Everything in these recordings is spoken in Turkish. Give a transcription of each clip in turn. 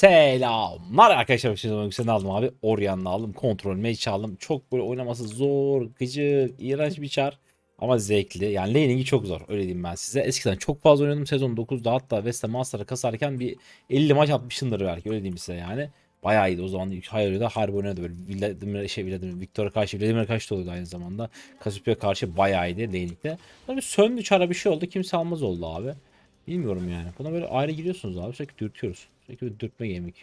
Selamlar arkadaşlar. Şimdi sen aldım abi. Orion'la aldım. Kontrol mage aldım. Çok böyle oynaması zor, gıcık, iğrenç bir çar. Ama zevkli. Yani laning'i çok zor. Öyle diyeyim ben size. Eskiden çok fazla oynadım. Sezon 9'da hatta West'e Master'a kasarken bir 50 maç atmışımdır belki. Öyle diyeyim size yani. Bayağı iyiydi o zaman. Hayır'da harbi oynadı böyle. Vladimir, şey Vladimir, Victor'a karşı, Vladimir karşı da oluyordu aynı zamanda. Cassiopeia karşı bayağı iyiydi laning'de. Tabii söndü çara bir şey oldu. Kimse almaz oldu abi. Bilmiyorum yani. Buna böyle ayrı giriyorsunuz abi. Sürekli dürtüyoruz. Sürekli bir dürtme gaming.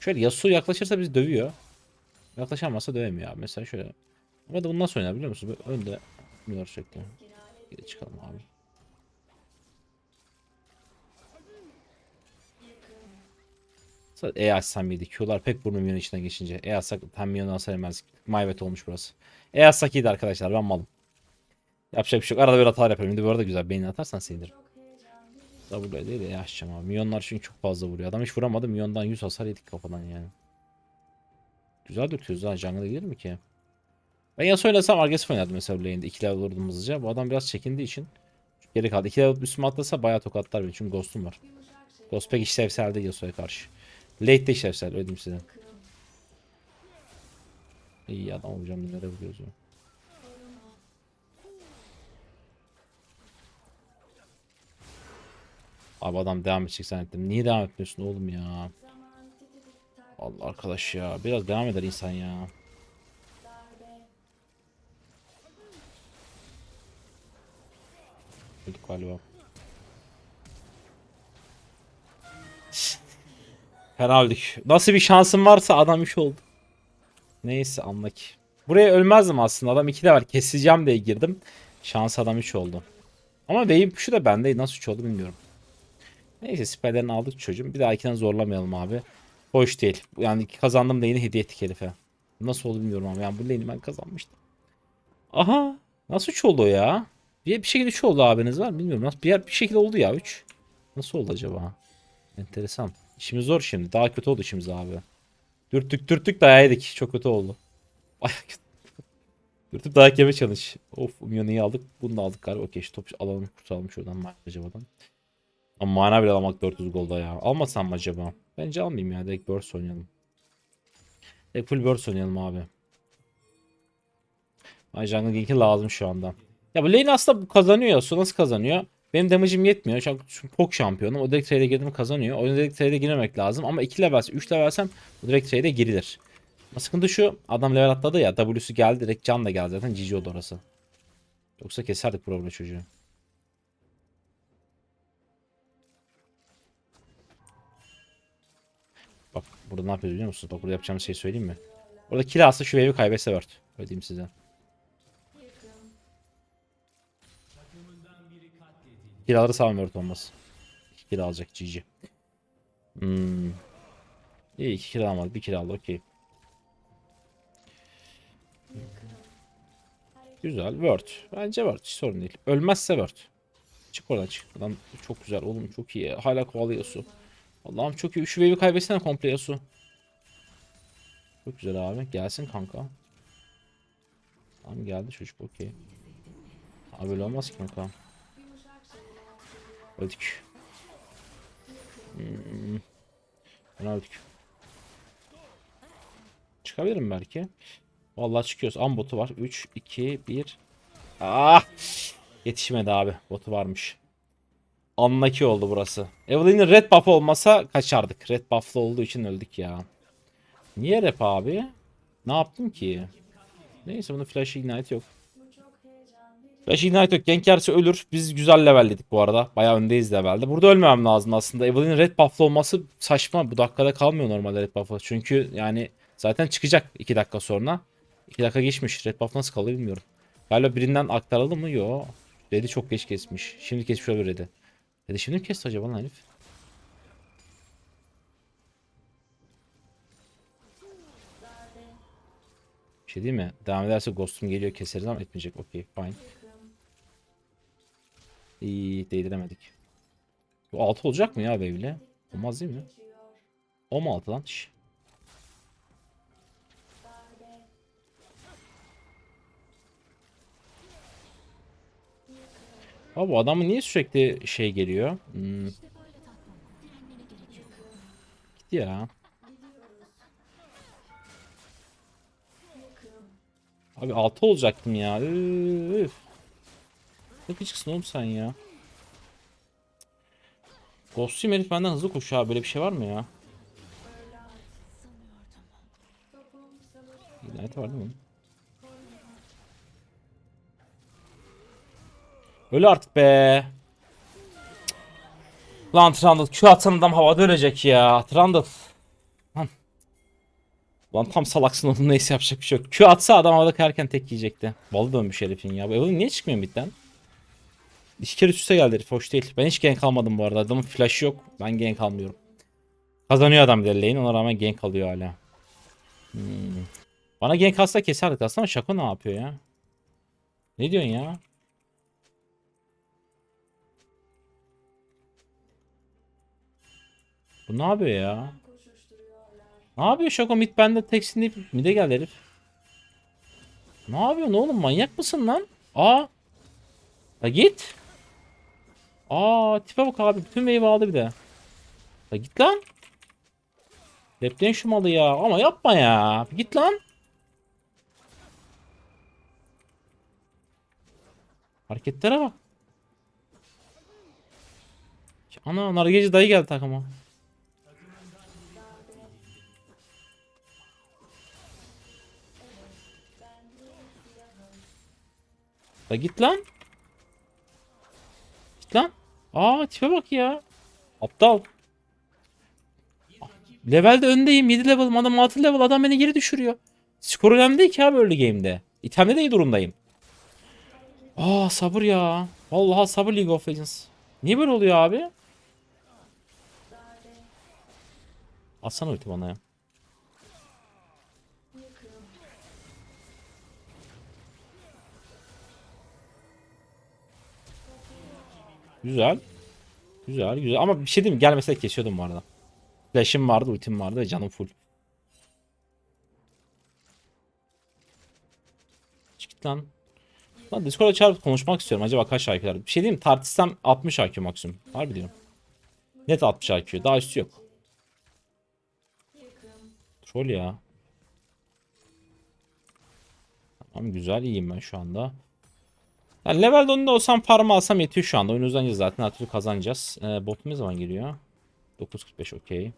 Şöyle Yasuo yaklaşırsa bizi dövüyor. Yaklaşamazsa dövemiyor abi. Mesela şöyle. Ama da bundan sonra biliyor musun? Böyle önde bilmiyor sürekli. Geri çıkalım abi. E açsam iyiydi. Q'lar pek burnum içinden geçince. E açsak hem milyonu alsayamaz. Mayvet olmuş burası. E açsak iyiydi arkadaşlar. Ben malım. Yapacak bir şey yok. Arada bir hatalar yapıyorum. De bu arada güzel. Beynini atarsan sevinirim. W değil de E açacağım abi. Milyonlar çünkü çok fazla vuruyor. Adam hiç vuramadı. Milyondan 100 hasar yedik kafadan yani. Güzel dürtüyoruz ha. Jungle'a gelir mi ki? Ben Yasuo oynasam agresif oynardım mesela lane'de. 2 level vurdum hızlıca. Bu adam biraz çekindiği için geri kaldı. 2 level üstüme atlasa bayağı tokatlar beni. Çünkü ghost'um var. Ghost pek işlevsel değil Yasuo'ya karşı. Late'de işlevsel öyle diyeyim size. İyi adam olacağım. Nereye vuruyoruz ya? Abi adam devam edecek zannettim. Niye devam etmiyorsun oğlum ya? Allah arkadaş ya. Biraz devam eder insan ya. Öldük galiba. Fena öldük. Nasıl bir şansım varsa adam iş oldu. Neyse anla ki. Buraya ölmezdim aslında. Adam 2 de var. Keseceğim diye girdim. Şans adam 3 oldu. Ama wave şu da bendeydi. Nasıl 3 oldu bilmiyorum. Neyse siperlerini aldık çocuğum. Bir dahakinden zorlamayalım abi. Hoş değil. Yani kazandım yine hediye ettik herife. Nasıl oldu bilmiyorum ama yani bu lane'i ben kazanmıştım. Aha. Nasıl 3 oldu ya? Bir, bir şekilde 3 oldu abiniz var? Bilmiyorum. Nasıl bir, yer, bir şekilde oldu ya 3. Nasıl oldu acaba? Enteresan. İşimiz zor şimdi. Daha kötü oldu işimiz abi. Dürttük dürttük dayağı yedik. Çok kötü oldu. Bayağı kötü. Dürtüp dayak yeme çalış. Of Umyon'u aldık. Bunu da aldık galiba. Okey şu top alalım kurtulalım şuradan acabadan. Ama mana bile almak 400 golda ya. Almasam mı acaba? Bence almayayım ya. Direkt burst oynayalım. Direkt full burst oynayalım abi. Ay jungle gank'i lazım şu anda. Ya bu lane aslında kazanıyor. Su nasıl kazanıyor? Benim damage'im yetmiyor. Çünkü pok şampiyonum. O direkt trade'e girdim kazanıyor. O direkt trade'e girmemek lazım. Ama 2 level, 3 levelsem bu direkt trade'e girilir. Ama sıkıntı şu. Adam level atladı ya. W'su geldi. Direkt can da geldi zaten. GG oldu orası. Yoksa keserdik problemi çocuğu. Bak burada ne yapıyoruz biliyor musunuz? Bak burada yapacağımız şey söyleyeyim mi? Orada kill alsa şu wave'i kaybetse word. Öyle diyeyim size. Ama word olmaz. 2 kill alacak GG. Hmm. İyi 2 kill almadı. 1 kill aldı okey. Güzel word. Bence word hiç sorun değil. Ölmezse word. Çık oradan çık. Adam çok güzel oğlum çok iyi. Hala kovalıyorsun. Allah'ım çok iyi. Şu wave'i kaybetsene komple Yasu. Çok güzel abi. Gelsin kanka. Tamam geldi çocuk okey. Abi böyle olmaz ki kanka. Öldük. Hmm. Ben öldük. Çıkabilirim belki. Vallahi çıkıyoruz. Am botu var. 3, 2, 1. Ah! Yetişmedi abi. Botu varmış. Unlucky oldu burası. Evelyn'in red buff olmasa kaçardık. Red buff'lı olduğu için öldük ya. Niye rap abi? Ne yaptım ki? Neyse bunun flash ignite yok. Flash ignite yok. Genk yerse ölür. Biz güzel levelledik bu arada. Bayağı öndeyiz levelde. Burada ölmemem lazım aslında. Evelyn'in red buff'lı olması saçma. Bu dakikada kalmıyor normalde red buff'ı. Çünkü yani zaten çıkacak 2 dakika sonra. 2 dakika geçmiş. Red buff nasıl kalıyor bilmiyorum. Galiba birinden aktarıldı mı? Yo. Red'i çok geç kesmiş. Şimdi kesmiş olabilir Red'i. Red'i şimdi mi kesti acaba lan herif? Bir şey değil mi? Devam ederse Ghost'um geliyor keseriz ama etmeyecek. Okey fine. İyi değdiremedik. Bu 6 olacak mı ya Wave'le? Olmaz değil mi? O mu 6 lan? Şş. Abi bu adamın niye sürekli şey geliyor? Hmm. bitti ya. Abi 6 olacaktım ya. Üf. Ne gıcıksın oğlum sen ya. Ghost'uyum herif benden hızlı koşuyor abi. Böyle bir şey var mı ya? İlanet var değil mi? Öyle artık be. Lan Trundle Q atsam adam havada ölecek ya. Trundle. Lan. Lan tam salaksın oğlum neyse yapacak bir şey yok. Q atsa adam havada kayarken tek yiyecekti. Vallahi dönmüş herifin ya. Bu niye çıkmıyor midden? İki kere üst üste geldi herif hoş değil. Ben hiç gank almadım bu arada. Adamın flash'ı yok. Ben gank almıyorum. Kazanıyor adam lane. Ona rağmen gank alıyor hala. Hmm. Bana gank alsa keserdik aslında Şako ne yapıyor ya? Ne diyorsun ya? Bu ne yapıyor ya? Ne yapıyor Şako mid bende teksin deyip mid'e geldi herif. Ne yapıyorsun oğlum manyak mısın lan? Aa. La git. Aa tipe bak abi bütün wave aldı bir de. La git lan. Replen şu malı ya ama yapma ya. Git lan. Hareketlere bak. Ana nargileci dayı geldi takıma. La git lan. Git lan. Aa tipe bak ya. Aptal. Levelde öndeyim. 7 level. Adam 6 level. Adam beni geri düşürüyor. Skor önemli değil ki abi early game'de. İtemde de iyi durumdayım. Aa sabır ya. Vallahi sabır League of Legends. Niye böyle oluyor abi? Atsana ulti bana ya. Güzel. Güzel güzel ama bir şey diyeyim mi? Gelmese kesiyordum bu arada. Flash'im vardı, ultim vardı canım full. Çık lan. Lan Discord'a çağırıp konuşmak istiyorum. Acaba kaç IQ'lar? Bir şey diyeyim? Tartışsam 60 IQ maksimum. Harbi diyorum. Net 60 IQ. Daha üstü yok. Troll ya. Tamam güzel iyiyim ben şu anda. Yani level önünde olsam farm alsam yetiyor şu anda. Oyun uzanacağız zaten. Her kazanacağız. Ee, bot ne zaman geliyor? 9.45 okey.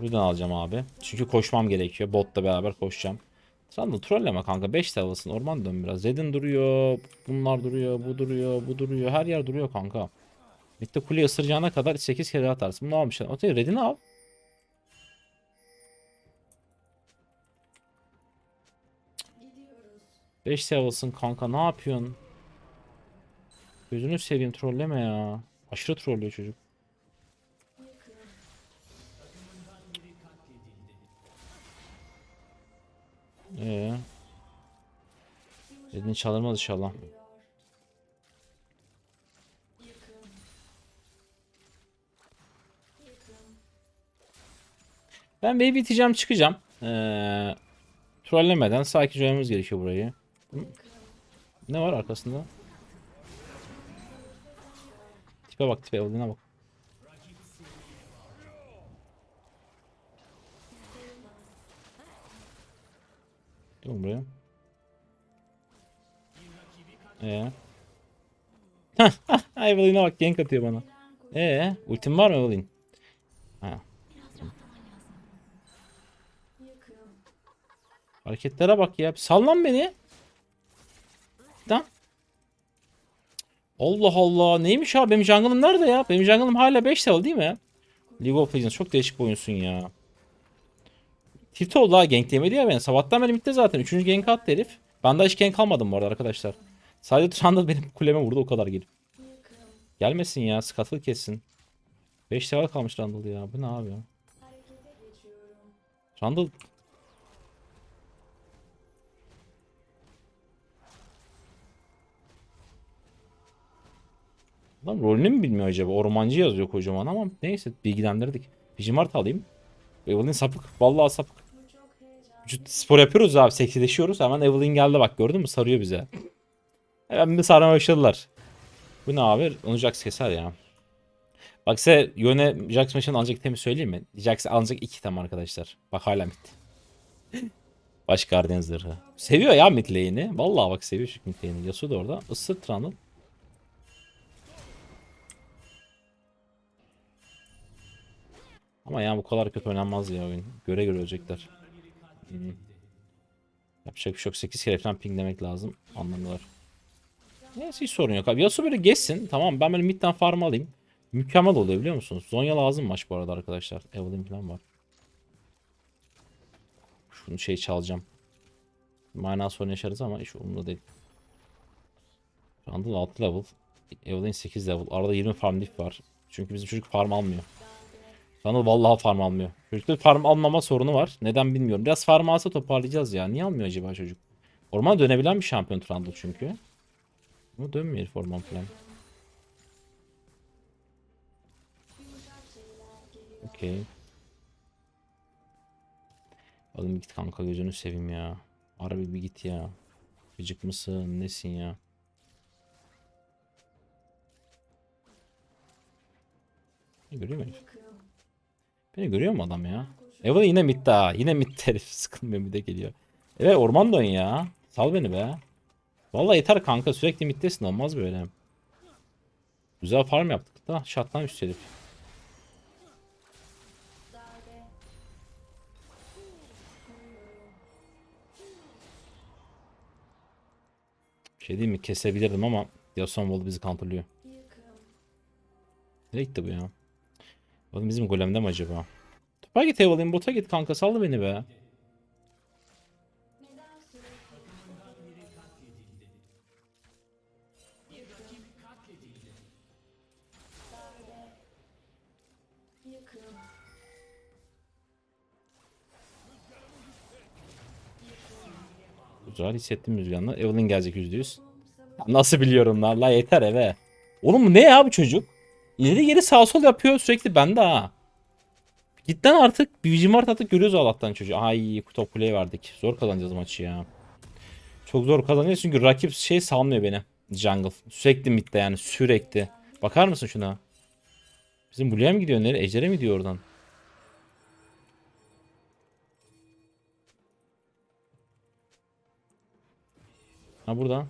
Buradan alacağım abi. Çünkü koşmam gerekiyor. Botla beraber koşacağım. Sen trolleme kanka. 5 level'sın. Orman dön biraz. Zed'in duruyor. Bunlar duruyor. Bu duruyor. Bu duruyor. Her yer duruyor kanka. Bitti kuleyi ısıracağına kadar 8 kere atarsın. Ne almış? Otel Red'ini al. Beş level'sın kanka ne yapıyorsun? Gözünü seveyim trolleme ya. Aşırı trollüyor çocuk. Ee. Dediğini çalırmaz inşallah. Ben baby iteceğim çıkacağım. Ee, trollemeden sakin oynamamız gerekiyor burayı. Ne var arkasında? Tipe bak tipe olduğuna bak. Dur buraya. Ee. Evelyn'e bak gank atıyor bana. Ee, ultim var mı Evelyn? Ha. Hareketlere bak ya. Sallan beni. Lan. Allah Allah. Neymiş abi? Benim jungle'ım nerede ya? Benim jungle'ım hala 5 level değil mi? League of Legends çok değişik bir oyunsun ya. Tilt oldu ha gank demedi ya ben. Sabahtan beri bitti zaten. Üçüncü gank attı herif. Ben daha hiç gank almadım bu arada arkadaşlar. Sadece Trundle benim kuleme vurdu o kadar gelip. Gelmesin ya. Scuttle kessin. 5 level kalmış Trundle ya. Bu ne abi ya? Trundle Lan rolünü mü bilmiyor acaba? Ormancı yazıyor kocaman ama neyse bilgilendirdik. Vigimart alayım. Evelyn sapık. Vallahi sapık. Vücut spor yapıyoruz abi. Seksileşiyoruz. Hemen Evelyn geldi bak gördün mü? Sarıyor bize. Hemen bir sarmaya başladılar. Bu ne abi? Onu Jax keser ya. Bak size Yone Jax maçını alacak itemi söyleyeyim mi? Jax alacak iki item arkadaşlar. Bak hala mid. Baş Guardian zırhı. Seviyor ya mid lane'i. Vallahi bak seviyor şu mid lane'i. Yasuo da orada. Isır Trundle. Ama ya bu kadar kötü oynanmaz ya oyun. Göre göre ölecekler. Hmm. Yapacak bir şey yok. 8 kere falan ping demek lazım. Anlamıyorlar. Neyse hiç sorun yok abi. Yasuo böyle geçsin. Tamam ben böyle midden farm alayım. Mükemmel oluyor biliyor musunuz? Zonya lazım maç bu arada arkadaşlar. Evelyn falan var. Şunu şey çalacağım. Mana sorun yaşarız ama hiç umurumda değil. Randall 6 level. Evelyn 8 level. Arada 20 farm diff var. Çünkü bizim çocuk farm almıyor. Randall vallahi farm almıyor. Çocukta farm almama sorunu var. Neden bilmiyorum. Biraz farm alsa toparlayacağız ya. Niye almıyor acaba çocuk? Orman dönebilen bir şampiyon Randall çünkü. Ama dönmüyor orman falan. Okey. Oğlum git kanka gözünü seveyim ya. Harbi bir git ya. Gıcık mısın? Nesin ya? Görüyor mu herif? Beni görüyor mu adam ya? Evan yine midde ha. Yine midde herif. Sıkılmıyor midde geliyor. Evet orman dön ya. Sal beni be. Vallahi yeter kanka. Sürekli middesin. Olmaz böyle. Güzel farm yaptık da. Şattan üst herif. Şey diyeyim mi? Kesebilirdim ama Yason Wall bizi counterlıyor. Nereye gitti bu ya? Oğlum bizim golemde mi acaba? Topa git Evelyn bota git kanka sallı beni be. Güzel hissettim rüzgarını. Evelyn gelecek %100. Nasıl biliyorum lan? La yeter eve. Oğlum bu ne ya bu çocuk? İleri geri sağ sol yapıyor sürekli bende ha. Gitten artık bir Vigimart artık görüyoruz Allah'tan çocuğu. Ay top kuleye verdik. Zor kazanacağız maçı ya. Çok zor kazanacağız çünkü rakip şey salmıyor beni. Jungle. Sürekli midde yani sürekli. Bakar mısın şuna? Bizim Blue'ya mı gidiyor? Nereye? Ejder'e mi gidiyor oradan? Ha burada.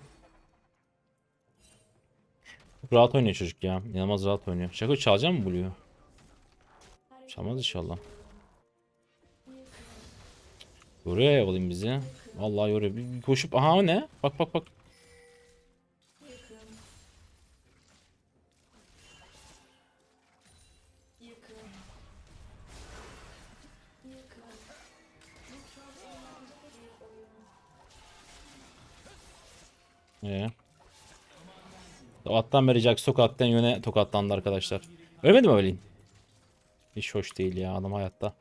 Çok rahat oynuyor çocuk ya. İnanılmaz rahat oynuyor. Şako çalacak mı Blue'yu? Çalmaz inşallah. Yoruyor ya olayım bizi. Vallahi yoruyor. Bir, bir koşup aha ne? Bak bak bak. Ee. Attan beri Jax tokattan yöne tokatlandı arkadaşlar. Ölmedi mi Evelyn? Hiç hoş değil ya adam hayatta.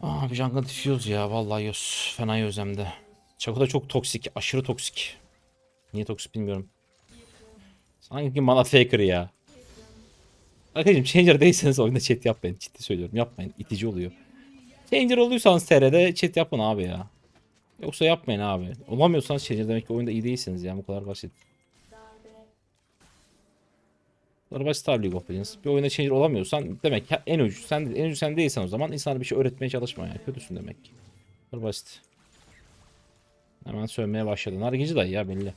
Aa bir jungle diffuse ya vallahi yiyoruz. Fena yiyoruz hem de. Çako da çok toksik. Aşırı toksik. Niye toksik bilmiyorum. Sanki bana faker ya. Arkadaşım changer değilseniz oyunda chat yapmayın. Ciddi söylüyorum yapmayın. İtici oluyor. Changer oluyorsanız TR'de chat yapın abi ya. Yoksa yapmayın abi. Olamıyorsanız changer demek ki oyunda iyi değilsiniz ya. Bu kadar basit. Bu kadar basit abi League of Legends. Bir oyuna changer olamıyorsan demek ki en ucu sen en ucu sen değilsen o zaman insana bir şey öğretmeye çalışma yani. Kötüsün demek ki. Bu kadar basit. Hemen sövmeye başladı. Nargici dayı ya belli.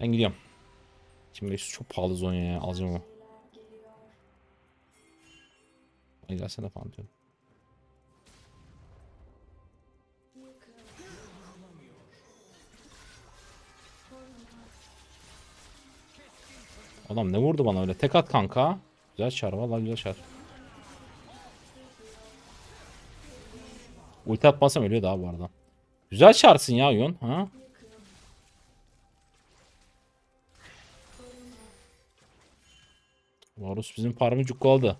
Ben gidiyorum. Şimdi çok pahalı Zonya ya. Alacağım onu. Ay gelsene falan diyorum. Adam ne vurdu bana öyle? Tek at kanka. Güzel çar vallahi güzel çar. Ulti atmasam ölüyor daha bu arada. Güzel çarsın ya Yon. Ha? Varus bizim farmı cukkaladı.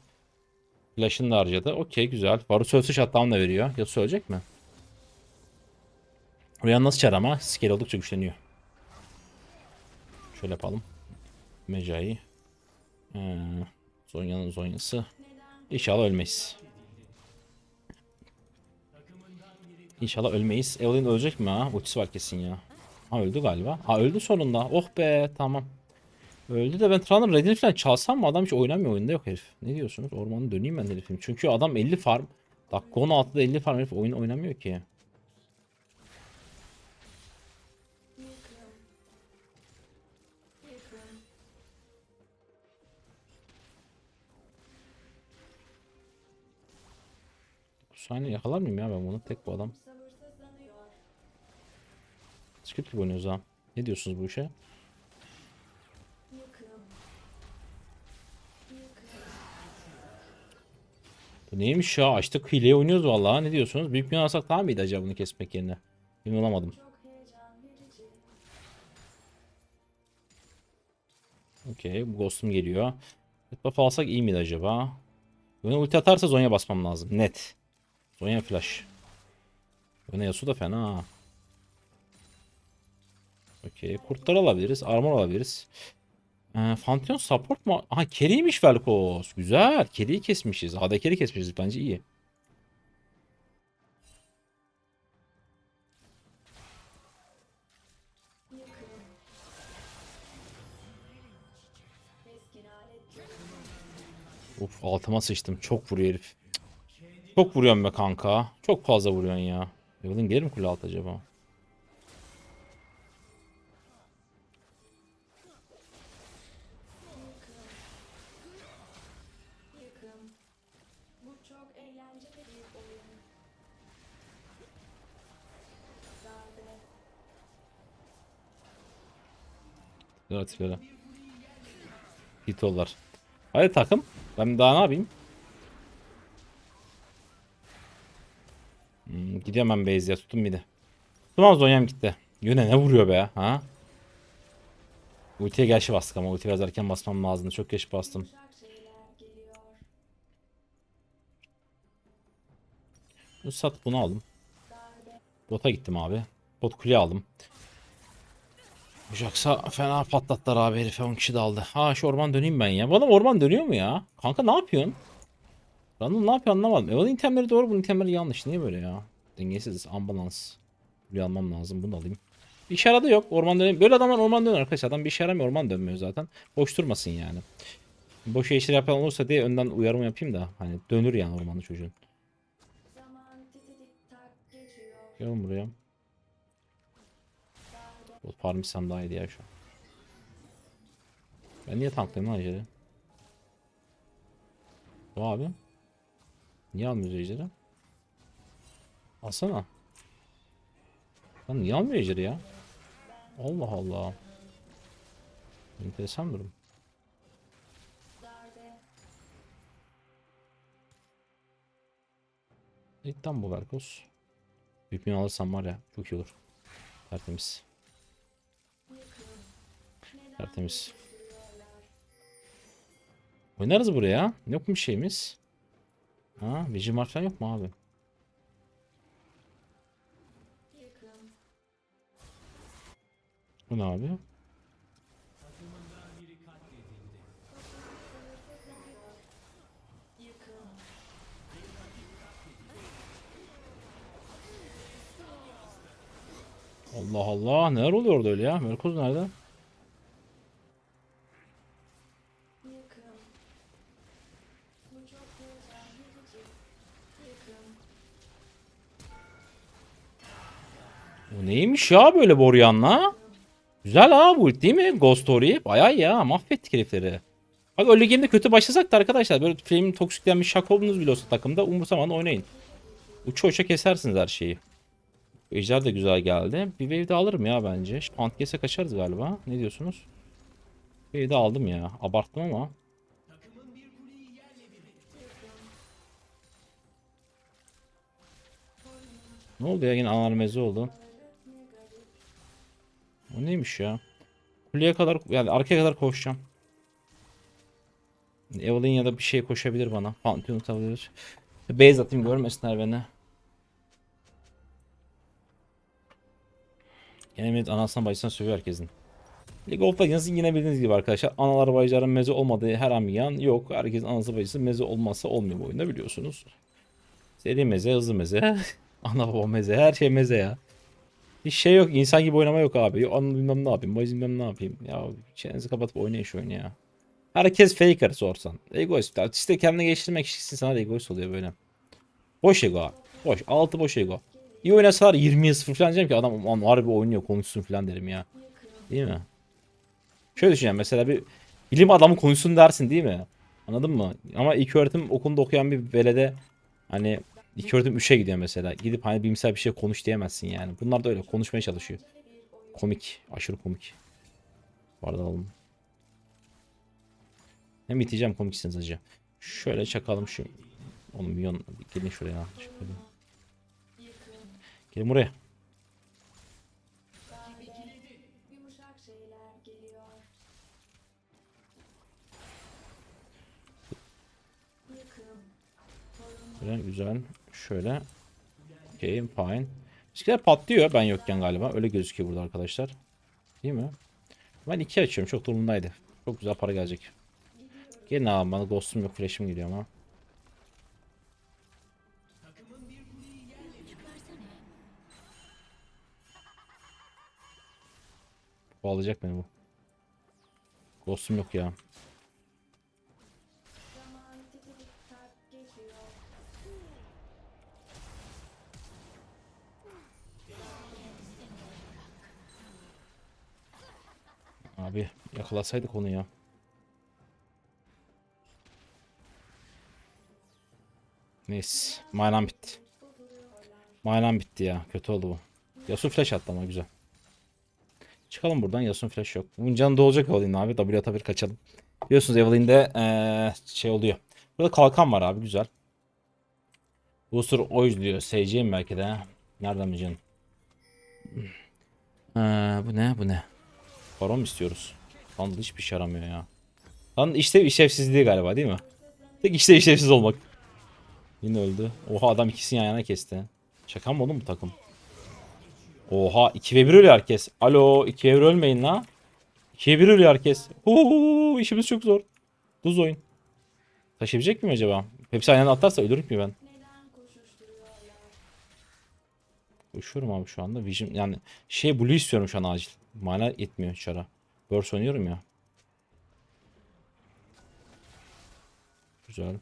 Flash'ını da harcadı. Okey güzel. Varus ölse shutdown da veriyor. Yasuo ölecek mi? Uyan nasıl çar ama? Scale oldukça güçleniyor. Şöyle yapalım. Mecai. Ee, Zonya'nın Zonya'sı. İnşallah ölmeyiz. İnşallah ölmeyiz. Evelyn ölecek mi ha? Ultisi var kesin ya. Ha öldü galiba. Ha öldü sonunda. Oh be tamam. Öldü de ben Trundle Red'ini falan çalsam mı? Adam hiç oynamıyor oyunda yok herif. Ne diyorsunuz? Ormanı döneyim ben herifim. Çünkü adam 50 farm. Dakika 16'da 50 farm herif oyun oynamıyor ki. Saniye yakalar mıyım ya ben bunu? Tek bu adam. Script gibi oynuyoruz ha. Ne diyorsunuz bu işe? Bu neymiş ya? Açtık hileye oynuyoruz vallahi. Ne diyorsunuz? Büyük bir alsak daha mıydı acaba bunu kesmek yerine? Emin olamadım. Okey. Bu ghost'um geliyor. Buff alsak iyi miydi acaba? Yine ulti atarsa Zonya basmam lazım. Net. Zonya flash. Yine Yasuo da fena ha. Okey. Kurtlar alabiliriz. Armor alabiliriz. Ee, Pantheon support mu? Aha carry'ymiş Velkos. Güzel. Carry'i kesmişiz. AD carry kesmişiz. Bence iyi. Uf altıma sıçtım. Çok vuruyor herif. Çok vuruyorsun be kanka. Çok fazla vuruyorsun ya. Evelyn gelir mi kule altı acaba? Relatiflere. Hitollar. Hadi takım. Ben daha ne yapayım? Hmm, gidiyorum ben base'ye tuttum bir de. Tutmaz Zonya'm gitti. Yöne ne vuruyor be ha? Ultiye gerçi bastık ama ulti biraz erken basmam lazımdı. Çok geç bastım. Sat bunu aldım. Bota gittim abi. Bot kuleye aldım. Jax'a fena patlattılar abi herife 10 kişi daldı. Ha şu orman döneyim ben ya. Bu adam orman dönüyor mu ya? Kanka ne yapıyorsun? Random ne yapıyor anlamadım. Eval'ın itemleri doğru bunun itemleri yanlış. Niye böyle ya? Dengesiz. Ambalans. Kuleye almam lazım. Bunu da alayım. Bir işe yaradı yok. Orman dönüyor. Böyle adamlar orman dönüyor arkadaşlar. Adam bir işe yaramıyor. Orman dönmüyor zaten. Boş durmasın yani. Boş işler yapan olursa diye önden uyarımı yapayım da. Hani dönür yani ormanı çocuğun. Gelin buraya. Bu parmisem daha iyiydi ya şu an. Ben niye tanklayayım lan ejderi? Bu abi. Niye almıyoruz ejderi? Alsana. Lan niye almıyor ejderi ya? Allah Allah. Enteresan durum. İlkten bu Verkos. Bir alırsam var ya çok iyi olur. Tertemiz. Tertemiz. Oynarız buraya. Yok mu şeyimiz? Ha, Vision Mark falan yok mu abi? Bu ne abi? Allah Allah. Neler oluyor orada öyle ya? Merkoz nerede? Bu neymiş ya böyle Boryan'la? Güzel ha bu değil mi? Ghost Story. Bayağı iyi ya. Mahvettik herifleri. Bak öyle game'de kötü başlasak da arkadaşlar böyle flame'in toksiklenmiş şak oldunuz bile olsa takımda umursamadan oynayın. Uça uça kesersiniz her şeyi. Ejder de güzel geldi. Bir wave de alırım ya bence. Antkes'e kaçarız galiba. Ne diyorsunuz? Wave de aldım ya. Abarttım ama. Ne oldu ya yine meze oldu. O neymiş ya? Kuleye kadar yani arkaya kadar koşacağım. Evelyn ya da bir şey koşabilir bana. Pantheon atabilir. Base atayım görmesinler beni. Yine millet anasına bacısına sövüyor herkesin. League of Legends'ın yine bildiğiniz gibi arkadaşlar analar bacıların meze olmadığı her an bir yan yok. Herkesin anası bacısı meze olmazsa olmuyor bu oyunda biliyorsunuz. Seri meze, hızlı meze, ana baba meze, her şey meze ya. Hiç şey yok. insan gibi oynama yok abi. Onu bilmem ne yapayım. Bu bilmem ne yapayım. Ya çenenizi kapatıp oynayın şu oyunu ya. Herkes faker sorsan. Egoist. İşte kendini geliştirmek için sana da egoist oluyor böyle. Boş ego abi. Boş. Altı boş ego. İyi oynasalar 20'ye 0 falan diyeceğim ki adam aman harbi oynuyor konuşsun falan derim ya. Değil mi? Şöyle düşüneceğim mesela bir bilim adamı konuşsun dersin değil mi? Anladın mı? Ama ilk öğretim okulunda okuyan bir velede hani ilk öğretim 3'e gidiyor mesela. Gidip hani bilimsel bir şey konuş diyemezsin yani. Bunlar da öyle konuşmaya çalışıyor. Komik. Aşırı komik. Arada alalım. Hem biteceğim komiksiniz acı. Şöyle çakalım şu. Oğlum milyon gelin şuraya. Şöyle. Gelin buraya. Güzel. Şöyle. Okey fine. Bizimkiler patlıyor ben yokken galiba. Öyle gözüküyor burada arkadaşlar. Değil mi? Ben iki açıyorum. Çok durumundaydı. Çok güzel para gelecek. Gelin abi bana ghost'um yok. Flash'im geliyor ama. Bu alacak beni bu. Ghost'um yok ya. Abi yakalasaydık onu ya. Neyse. Manam bitti. Manam bitti ya. Kötü oldu bu. Yasun flash attı ama güzel. Çıkalım buradan. Yasun flash yok. Bunun canı doğacak Evelyn abi. W atabilir kaçalım. Biliyorsunuz Evelyn'de eee şey oluyor. Burada kalkan var abi güzel. Booster Oil diyor. SC'yim belki de. Nereden mi canım? Ee, bu ne? Bu ne? Baron mu istiyoruz? Lan hiçbir şey yaramıyor ya. Lan işte işlevsizliği galiba değil mi? Tek işte işlevsiz olmak. Yine öldü. Oha adam ikisini yan yana kesti. Şaka mı oğlum bu takım? Oha 2 ve 1 ölüyor herkes. Alo 2 ve 1 ölmeyin la. 2 ve 1 ölüyor herkes. Huu, işimiz çok zor. Buz oyun. Taşıyabilecek miyim acaba? Hepsi aynı anda atlarsa ölürüm mü ben? Koşuyorum abi şu anda. Vision yani şey blue istiyorum şu an acil. Mana yetmiyor çara. Burst oynuyorum ya. Güzel.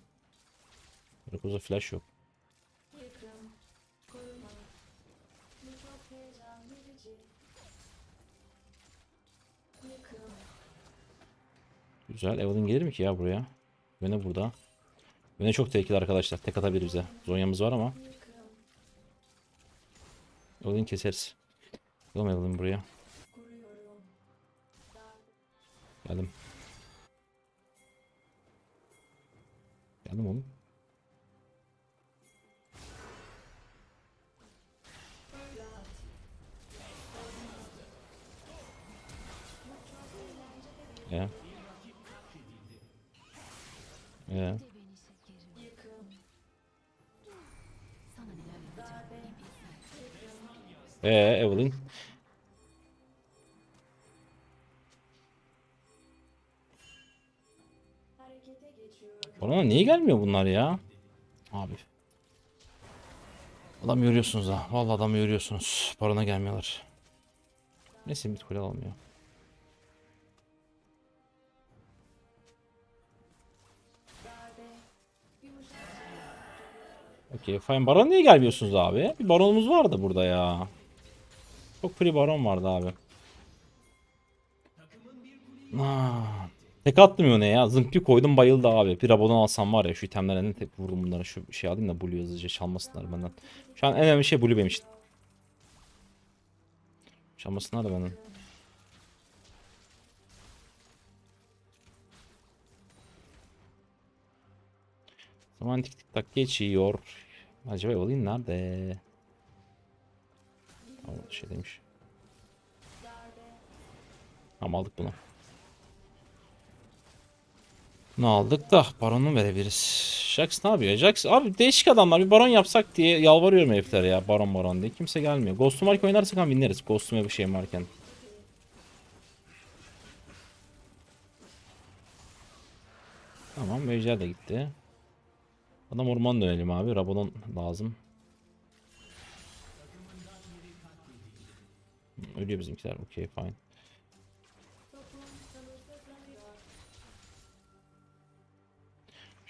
Rekuza flash yok. Güzel. Evelyn gelir mi ki ya buraya? Yöne burada. Yöne çok tehlikeli arkadaşlar. Tek atabilir bize. Zonya'mız var ama. Evelyn keseriz. Bakalım Evelyn buraya. Geldim. Geldim oğlum. Ya. Ya. Yıkım. Ee Evelyn. Bana niye gelmiyor bunlar ya? Abi. Adam yoruyorsunuz ha. Vallahi adamı yoruyorsunuz. Parana gelmiyorlar. Neyse mid kule. Yumuşak Okey fine. Baron niye gelmiyorsunuz abi? Bir baronumuz vardı burada ya. Çok free baron vardı abi. Aa, tek attım yine ya. Bir koydum bayıldı abi. Bir abone alsam var ya şu itemlerden tek vururum bunlara. Şu şey alayım da Blue hızlıca çalmasınlar benden. Şu an en önemli şey Blue benim için. Çalmasınlar da benden. Zaman tik tik tak geçiyor. Acaba Evelyn nerede? Aa, şey demiş. Tamam aldık bunu. Ne aldık da baronu verebiliriz. Jax ne yapıyor? Jax abi değişik adamlar bir baron yapsak diye yalvarıyorum heriflere ya baron baron diye. Kimse gelmiyor. Ghost'um Mark oynarsak ama winleriz. Ghost'um bir şey varken. Tamam Ejder de gitti. Adam orman dönelim abi. Rabadon lazım. ölüyor bizimkiler. Okey fine.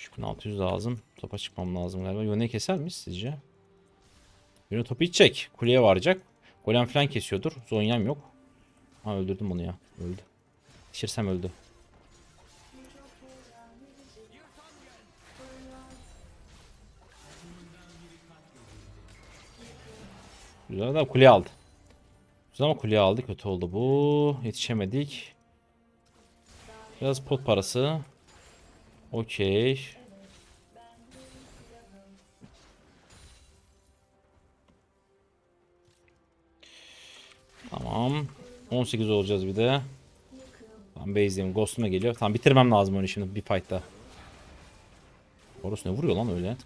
Şu 1600 lazım. Topa çıkmam lazım galiba. Yone'yi keser miyiz sizce? Yone topu içecek. Kuleye varacak. Golem falan kesiyordur. Zonyam yok. Ha öldürdüm onu ya. Öldü. Pişirsem öldü. Güzel adam kuleye aldı. Güzel ama kuleye aldı. Kötü oldu bu. Yetişemedik. Biraz pot parası. Okey. Tamam. 18 olacağız bir de. Tamam base'deyim. Ghost'uma geliyor. Tamam bitirmem lazım onu şimdi bir fight'ta. Horus ne vuruyor lan öyle?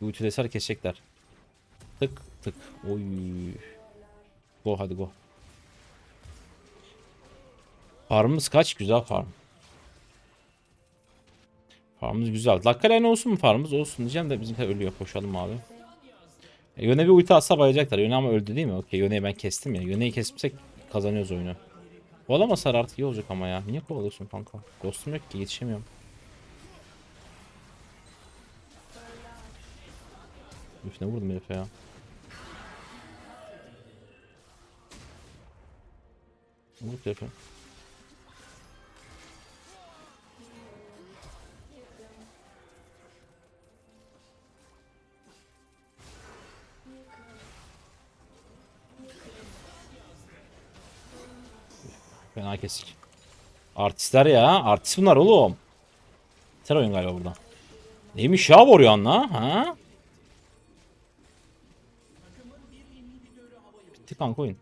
Bir Utilesar kesecekler. Tık tık. Oy. Go hadi go. Farmımız kaç? Güzel farm. Farmımız güzel. Dakika olsun mu farmımız? Olsun diyeceğim de bizimkiler ölüyor. Koşalım abi. E, Yöne bir ulti atsa bayacaklar. Yöne ama öldü değil mi? Okey Yöne'yi ben kestim ya. Yöne'yi kesmesek kazanıyoruz oyunu. Kovalamasalar artık iyi olacak ama ya. Niye kovalıyorsun kanka? Ghost'um yok ki yetişemiyorum. Üf ne vurdum herife ya. Vurdum herife. Kesik. Artistler ya. Artist bunlar oğlum. Biter oyun galiba buradan. Neymiş ya vuruyor anla? Ha? Bitti kanka oyun.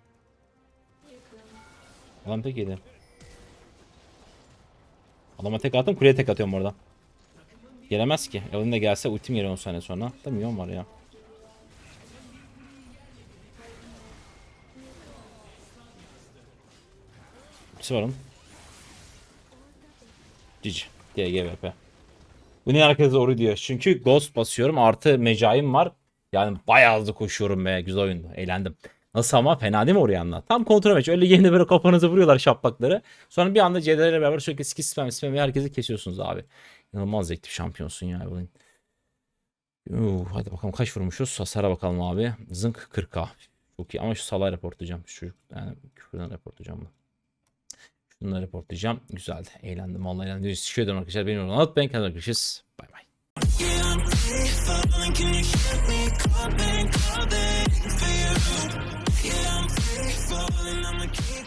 Adam tek yedi. Adama tek attım kuleye tek atıyorum orada. Gelemez ki. Elin de gelse ultim gelir 10 saniye sonra. Da milyon var ya. Ultisi var onun. Cici. DGVP. Bu niye herkes doğru diyor? Çünkü Ghost basıyorum artı mecaim var. Yani bayağı hızlı koşuyorum be. Güzel oyundu. Eğlendim. Nasıl ama fena değil mi oraya anla? Tam kontrol maç. Öyle yeni böyle kafanıza vuruyorlar şaplakları. Sonra bir anda CD'lerle beraber sürekli skill spam spam herkesi kesiyorsunuz abi. İnanılmaz zevkli şampiyonsun ya. bu oyun. Yuh, hadi bakalım kaç vurmuşuz. Hasara bakalım abi. Zınk 40k. Çok iyi ama şu salay reportlayacağım. Şu yani küfürden reportlayacağım bunu. Bunları reportlayacağım. Güzeldi. Eğlendim. Vallahi eğlendim. Teşekkür ederim arkadaşlar. Benim yorumum alıp ben kendime görüşürüz. Bay bay. Yeah, I'm free falling, I'm a